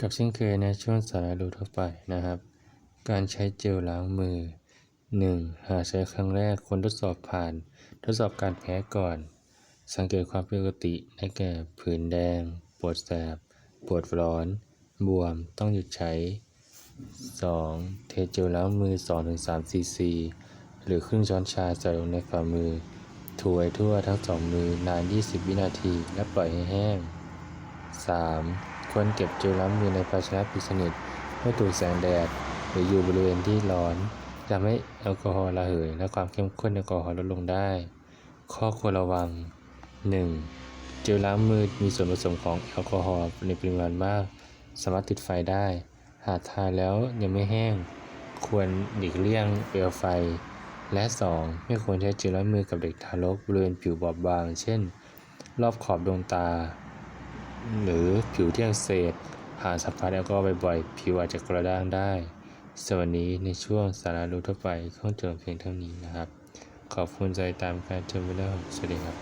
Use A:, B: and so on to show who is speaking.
A: กับเช่นเคยในช่วงสาระรู้ทั่วไปนะครับ การใช้เจลล้างมือ 1. หากใช้ครั้งแรกควรทดสอบผ่าน ทดสอบการแพ้ก่อน สังเกตความผิดปกติได้แก่ผื่นแดง ปวดแสบ ปวดร้อน บวมต้องหยุดใช้ 2. เทเจลล้างมือ 2-3 ซีซี หรือครึ่งช้อนชาใส่ลงในฝ่ามือถูให้ทั่วทั้งสองมือนาน 20 วินาที และปล่อยให้แห้ง 3. ควรเก็บเจลล้างมือในภาชนะปิดสนิทไม่ถูกแสงแดด หรืออยู่บริเวณที่ร้อนทำให้แอลกอฮอล์ระเหย และความเข้มข้นแอลกอฮอล์ลดลงได้ ข้อควรระวัง 1. เจลล้างมือมีส่วนผสมของแอลกอฮอล์ในปริมาณมาก สามารถติดไฟได้ หากทาแล้วยังไม่แห้ง ควรหลีกเลี่ยงเปลวไฟ และ 2. ไม่ควรใช้เจลล้างมือกับเด็กทารกบริเวณผิวบอบบาง เช่น รอบขอบดวงตา หรือผิวที่อักเสบหากสัมผัสแอลกอฮอล์บ่อยๆ ผิวอาจจะกระด้างได้สวัสดีในช่วงสาระรู้ทั่วไปข้องจบเพียงเท่านี้นะครับ ขอบคุณใจตามการชมวิดีโอสวัสดีครับ